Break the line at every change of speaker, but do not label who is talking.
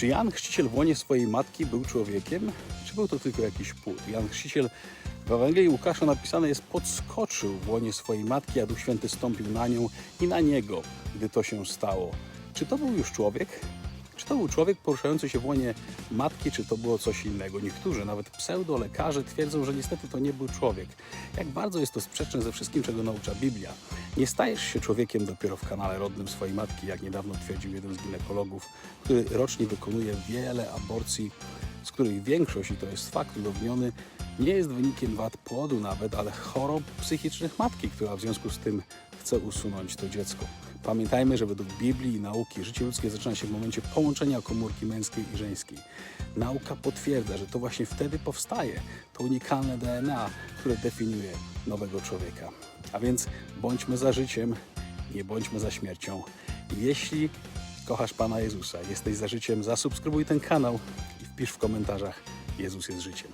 Czy Jan Chrzciciel w łonie swojej matki był człowiekiem, czy był to tylko jakiś płód? Jan Chrzciciel w Ewangelii Łukasza napisane jest podskoczył w łonie swojej matki, a Duch Święty stąpił na nią i na niego, gdy to się stało. Czy to był już człowiek? Czy to był człowiek poruszający się w łonie matki, czy to było coś innego? Niektórzy, nawet pseudolekarze, twierdzą, że niestety to nie był człowiek. Jak bardzo jest to sprzeczne ze wszystkim, czego naucza Biblia. Nie stajesz się człowiekiem dopiero w kanale rodnym swojej matki, jak niedawno twierdził jeden z ginekologów, który rocznie wykonuje wiele aborcji, z których większość, i to jest fakt udowodniony, nie jest wynikiem wad płodu nawet, ale chorób psychicznych matki, która w związku z tym chce usunąć to dziecko. Pamiętajmy, że według Biblii i nauki życie ludzkie zaczyna się w momencie połączenia komórki męskiej i żeńskiej. Nauka potwierdza, że to właśnie wtedy powstaje to unikalne DNA, które definiuje nowego człowieka. A więc bądźmy za życiem, nie bądźmy za śmiercią. Jeśli kochasz Pana Jezusa, jesteś za życiem, zasubskrybuj ten kanał i wpisz w komentarzach Jezus jest życiem.